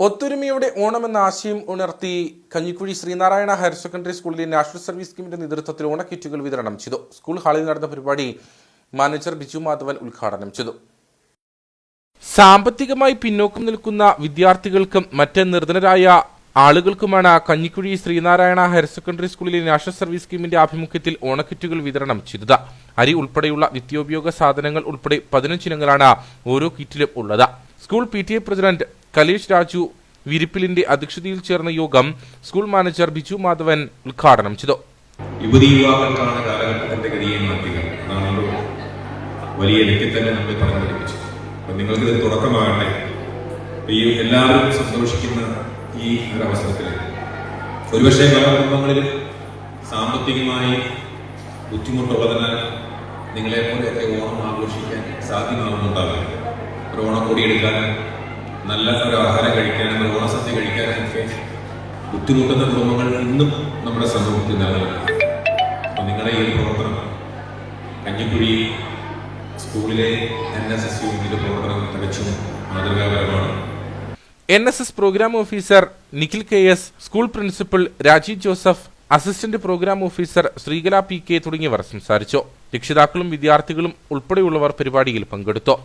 ഒത്തൊരുമയുടെ ഓണമെന്ന ആശയം ഉണർത്തി കഞ്ഞിക്കുഴി ശ്രീനാരായണ ഹയർ സെക്കൻഡറി സ്കൂളിലെ നാഷണൽ സർവീസ് സ്കീമിന്റെ നേതൃത്വത്തിൽ ഓണക്കിറ്റുകൾ വിതരണം ചെയ്തു. സ്കൂൾ ഹാളിൽ നടന്ന പരിപാടി മാനേജർ ബിജു മാധവൻ ഉദ്ഘാടനം ചെയ്തു. സാമ്പത്തികമായി പിന്നോക്കം നിൽക്കുന്ന വിദ്യാർത്ഥികൾക്കും മറ്റ് നിർധനരായ ആളുകൾക്കുമാണ് കഞ്ഞിക്കുഴി ശ്രീനാരായണ ഹയർ സെക്കൻഡറി സ്കൂളിലെ നാഷണൽ സർവീസ് സ്കീമിന്റെ ആഭിമുഖ്യത്തിൽ ഓണക്കിറ്റുകൾ വിതരണം ചെയ്തത്. അരി ഉൾപ്പെടെയുള്ള നിത്യോപയോഗ സാധനങ്ങൾ ഉൾപ്പെടെ പതിനഞ്ചിനങ്ങളാണ് ഓരോ കിറ്റിലും ഉള്ളത്. School P president Kalesh Raju വിരിപ്പിലിന്റെ അധ്യക്ഷതയിൽ ചേർന്ന യോഗം സ്കൂൾ മാനേജർ ബിജു മാധവൻ ഉദ്ഘാടനം ചെയ്തു. യുവതി യുവാക്കൾക്കാണ് കാലഘട്ടത്തിന്റെ ഗതിയെ മാറ്റുക വലിയ ഇടയ്ക്ക് തന്നെ നമ്മൾ പറഞ്ഞു പഠിപ്പിച്ചത്. അപ്പൊ നിങ്ങൾക്ക് ഇത് തുടക്കമാകട്ടെ ഈ എല്ലാവരും സന്തോഷിക്കുന്ന ഈ ഒരവസരത്തിൽ ഒരുപക്ഷെ പല കുടുംബങ്ങളിൽ സാമ്പത്തികമായി ബുദ്ധിമുട്ടുള്ളതിനാൽ നിങ്ങളെപ്പോലെയൊക്കെ ഓണം ആഘോഷിക്കാൻ സാധ്യമാകുന്നുണ്ടാവില്ല. ഒരു ഓണക്കൊടി എടുക്കാനും നല്ല ഒരു ആഹാരം കഴിക്കാനും ഒരു ഓണസദ്യ കഴിക്കാനും ബുദ്ധിമുട്ടുന്ന കുടുംബങ്ങൾ ഇന്നും നമ്മുടെ സമൂഹത്തിൽ നിലനിൽക്കുന്നു അപ്പൊ നിങ്ങളുടെ ഈ പ്രവർത്തനം കഞ്ഞിക്കുഴി സ്കൂളിലെ എൻ എസ് എസ് യൂണിറ്റിന്റെ പ്രവർത്തനം തികച്ചും മാതൃകാപരമാണ്. N S S programme officer Nikhil K S school principal Rajeev Joseph assistant programme officer Sreekala P K തുടങ്ങിയവർ സംസാരിച്ചു. രക്ഷിതാക്കളും വിദ്യാർത്ഥികളും ഉൾപ്പെടെയുള്ളവർ പരിപാടിയിൽ പങ്കെടുത്തു.